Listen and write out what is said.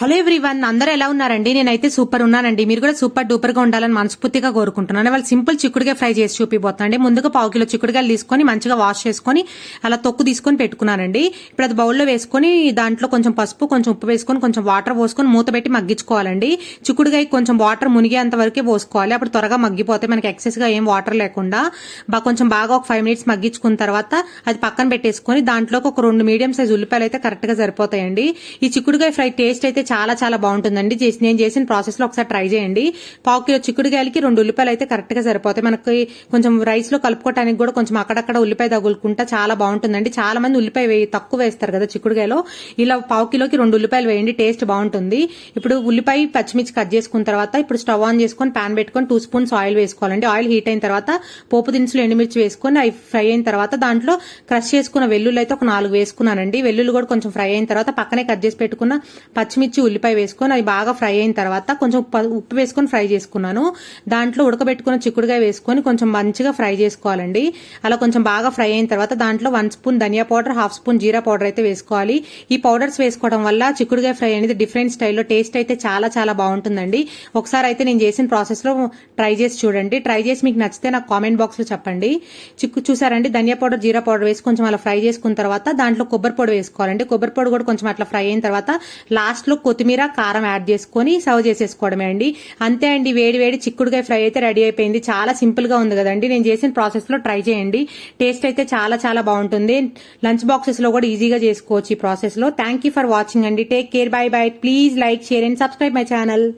Hello everyone అందరూ ఎలా ఉన్నారండి? నేనైతే సూపర్ ఉన్నానండి. మీరు కూడా సూపర్ డూపర్గా ఉండాలని మనస్ఫూర్తిగా కోరుకుంటున్నాను. వాళ్ళు సింపుల్ చిక్కుడుగా ఫ్రై చేసి చూపిపోతానండి ముందుగా పావు కిలో చిక్కుడుగాయలు తీసుకొని మంచిగా వాష్ చేసుకొని అలా తొక్కు తీసుకొని పెట్టుకున్నానండి. ఇప్పుడు అది బౌల్లో వేసుకొని దాంట్లో కొంచెం పసుపు కొంచెం ఉప్పు వేసుకొని కొంచెం వాటర్ పోసుకొని మూత పెట్టి మగ్గించుకోవాలండి. చిక్కుడుగాయ కొంచెం వాటర్ మునిగేంత వరకే పోసుకోవాలి. అప్పుడు త్వరగా మగ్గిపోతే మనకి ఎక్సెస్గా ఏం వాటర్ లేకుండా బా కొంచెం బాగా ఒక ఫైవ్ మినిట్స్ మగ్గించుకున్న తర్వాత అది పక్కన పెట్టేసుకొని దాంట్లోకి ఒక రెండు మీడియం సైజ్ ఉల్లిపాయలు అయితే కరెక్ట్గా సరిపోతాయండి. ఈ చిక్కుడుగాయ ఫ్రై టేస్ట్ అయితే చాలా చాలా బాగుంటుందండి. చేసి నేను చేసిన ప్రాసెస్లో ఒకసారి ట్రై చేయండి. పావు కిలో చిక్కుడుగాయలకి రెండు ఉల్లిపాయలు అయితే కరెక్ట్గా సరిపోతాయి. మనకి కొంచెం రైస్లో కలుపుకోవడానికి కూడా కొంచెం అక్కడక్కడ ఉల్లిపాయ తగులుకుంటా చాలా బాగుంటుందండి. చాలా మంది ఉల్లిపాయ వేయి తక్కువ వేస్తారు కదా చిక్కుడుగాయలో ఇలా పావు కిలోకి రెండు ఉల్లిపాయలు వేయండి టేస్ట్ బాగుంటుంది. ఇప్పుడు ఉల్లిపాయ పచ్చిమిర్చి కట్ చేసుకున్న తర్వాత ఇప్పుడు స్టవ్ ఆన్ చేసుకొని పాన్ పెట్టుకొని టూ స్పూన్స్ ఆయిల్ వేసుకోవాలండి. ఆయిల్ హీట్ అయిన తర్వాత పోపు దినుసులు ఎండుమిర్చి వేసుకొని అవి ఫ్రై అయిన తర్వాత దాంట్లో క్రష్ చేసుకున్న వెల్లుల్లి అయితే ఒక నాలుగు వేసుకున్నానండి. వెల్లుల్లి కూడా కొంచెం ఫ్రై అయిన తర్వాత పక్కనే కట్ చేసి పెట్టుకున్న పచ్చిమిర్చి ఉల్లిపాయ వేసుకొని అది బాగా ఫ్రై అయిన తర్వాత కొంచెం ఉప్పు వేసుకొని ఫ్రై చేసుకున్నాను. దాంట్లో ఉడకబెట్టుకున్న చిక్కుడుగా వేసుకొని కొంచెం మంచిగా ఫ్రై చేసుకోవాలండి. అలా కొంచెం బాగా ఫ్రై అయిన తర్వాత దాంట్లో వన్ స్పూన్ ధనియా పౌడర్ హాఫ్ స్పూన్ జీరా పౌడర్ అయితే వేసుకోవాలి. ఈ పౌడర్స్ వేసుకోవడం వల్ల చిక్కుడుగా ఫ్రై అనేది డిఫరెంట్ స్టైల్లో టేస్ట్ అయితే చాలా చాలా బాగుంటుందండి. ఒకసారి అయితే నేను చేసిన ప్రాసెస్లో ట్రై చేసి చూడండి. ట్రై చేసి మీకు నచ్చితే నాకు కామెంట్ బాక్స్లో చెప్పండి. చిక్కు చూసారండి? ధనియా పౌడర్ జీరా పౌడర్ వేసి కొంచెం అలా ఫ్రై చేసుకున్న తర్వాత దాంట్లో కొబ్బరి పొడి వేసుకోవాలండి. కొబ్బరి పొడి కూడా కొంచెం అట్లా ఫ్రై అయిన తర్వాత లాస్ట్లో కొత్తిమీర కారం యాడ్ చేసుకొని సర్వ్ చేసేసుకోవడమే అండి. అంతే అండి వేడి వేడి చిక్కుడుగాయ ఫ్రై అయితే రెడీ అయిపోయింది. చాలా సింపుల్గా ఉంది కదండి. నేను చేసిన ప్రాసెస్లో ట్రై చేయండి. టేస్ట్ అయితే చాలా చాలా బాగుంటుంది. లంచ్ బాక్సెస్లో కూడా ఈజీగా చేసుకోవచ్చు ఈ ప్రాసెస్లో. థ్యాంక్ యూ ఫర్ వాచింగ్ అండి. Take care bye bye please like share and subscribe my channel